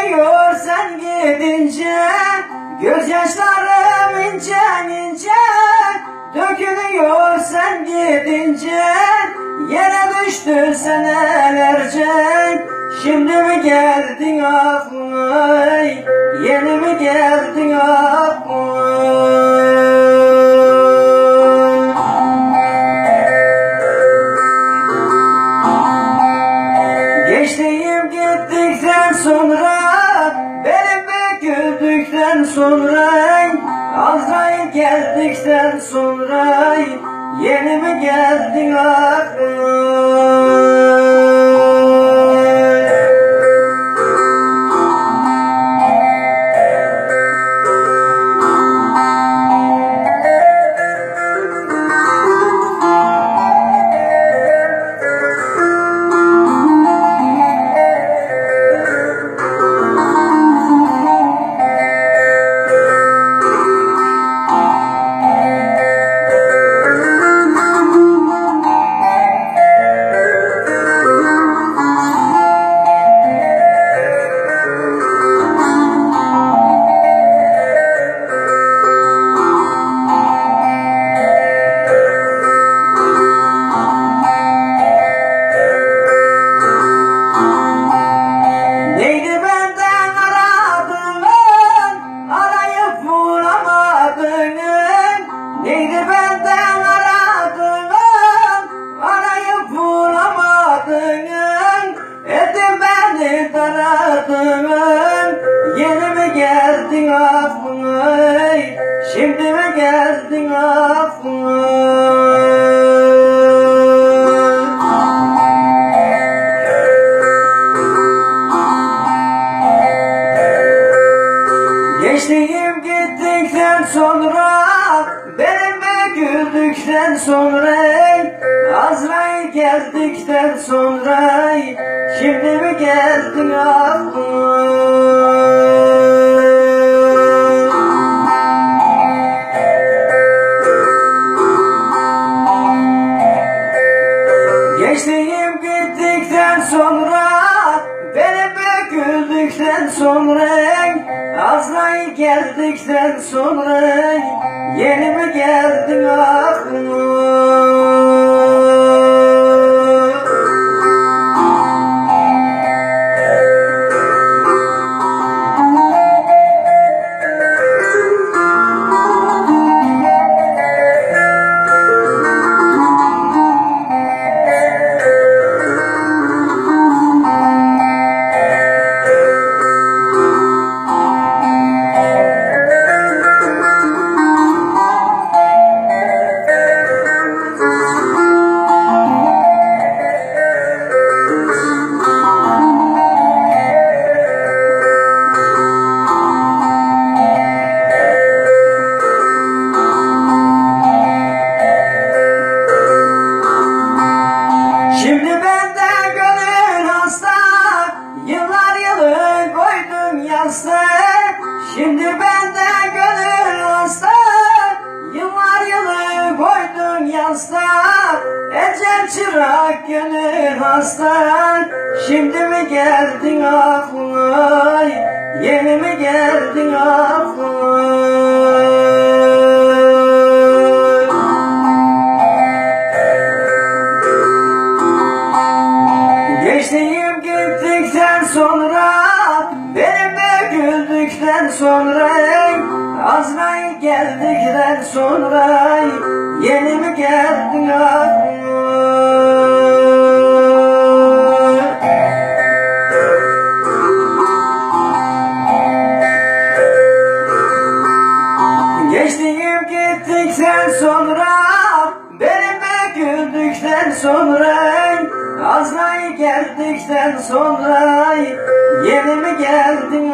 Dökülüyor sen gidince Gözyaşlarım ince ince Dökülüyor sen gidince Yere düştü senelerce. Şimdi mi geldin aklıma Yeni mi geldin aklıma sonra Azrail geldikten sonra Yeni mi geldin aklıma geldin aklıma Şimdi mi geldin aklıma Geçtiğim gittikten sonra Benim güldükten sonra Azrail geldikten sonra Şimdi mi geldin aklıma Azrail geldikten sonra Yeni mi geldin aklıma Ecel çırak gönül hasta Şimdi mi geldin aklıma Yeni mi geldin aklıma Geçtiğim gittikten sonra Benim de güldükten sonra Azrail geldikten sonra? Yeni mi geldin aklıma Geçtiğim gittikten sonra Benim de güldükten sonra Azrail geldikten sonra Yeni mi geldin